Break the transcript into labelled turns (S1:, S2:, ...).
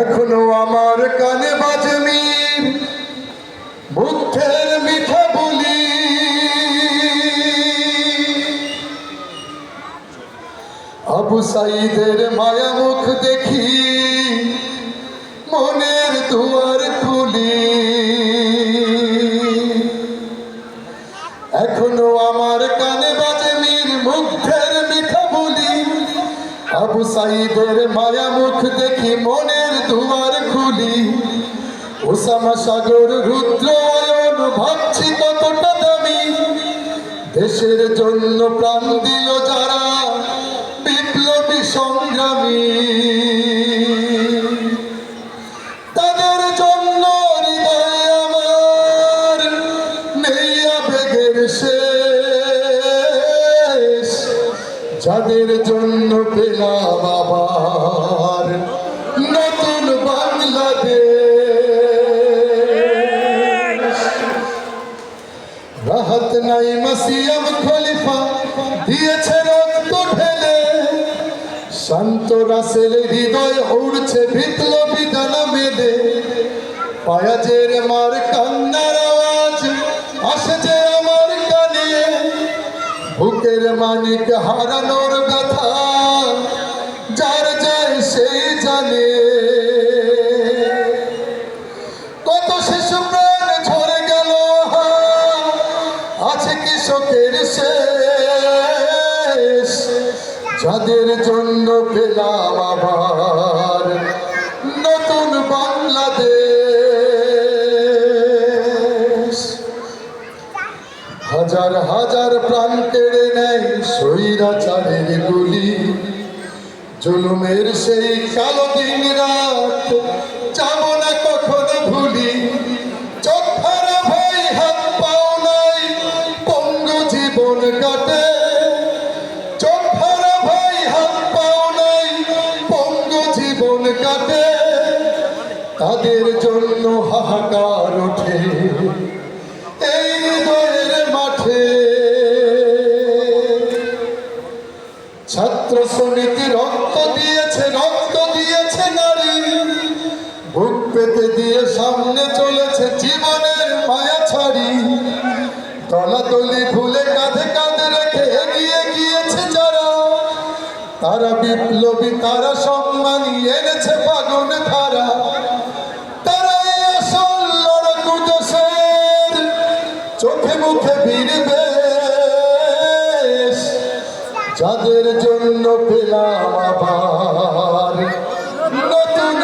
S1: এখনও আমার কানে বাজে মির বুদ্ধের মিঠা বলি। আবু সাইদের মায়া মুখ দেখি, মনের দুয়ার খুলি। এখনও আমার কানে বাজে মির মুগ্ধের মিঠা বলি। আবু সাইদের মায়া মুখ দেখি মনের দুয়ার খুলি। ওসামা সাগর রুদ্র অয়ন ভাবছি কতটা দামি। দেশের জন্য প্রাণ দিল যারা বিপ্লবী সংগ্রামী। তাদের যাদের জন্য পেলা আবার রাহাত নাই মাসিয়াম খলিফা, দিয়েছে রক্ত ঢেলে। শান্ত রাসেল হৃদয় উড়ছে বিপ্লবী ডানা মেলে। পায়াজের মার কান্নার আওয়াজ আসে যে আমার কানে। বুকের মানিক হারানোর কথা যার যায় সেই জানে। যাদের জন্য পেলাম আবার নতুন বাংলাদেশ। হাজার হাজার প্রাণ কেড়ে নেয় স্বৈরাচারের গুলি। জুলুমের সেই কালো দিন রাত, যাব না কখনো ভুলি। চোখ ভরা ভয় হাত পাও নাই, পঙ্গু জীবন কাটে তাদের জন্য হাহাকার ওঠে। এই হৃদয়ের মাঠে ছাত্র সমিতি রক্ত দিয়েছে রক্ত দিয়েছে নারী। বুক পেতে দিয়ে সামনে চলেছে জীবনের মায়া ছাড়ি। তলাতলি ভুলে কাঁধে কাঁধে রেখে এগিয়ে গিয়েছে যারা। তারা বিপ্লবী, তারা সম্মানী, এনেছে ফাগুন ধারা চোখে মুখে বীরবেশ যাদের জন্য পেলাম আবার নতুন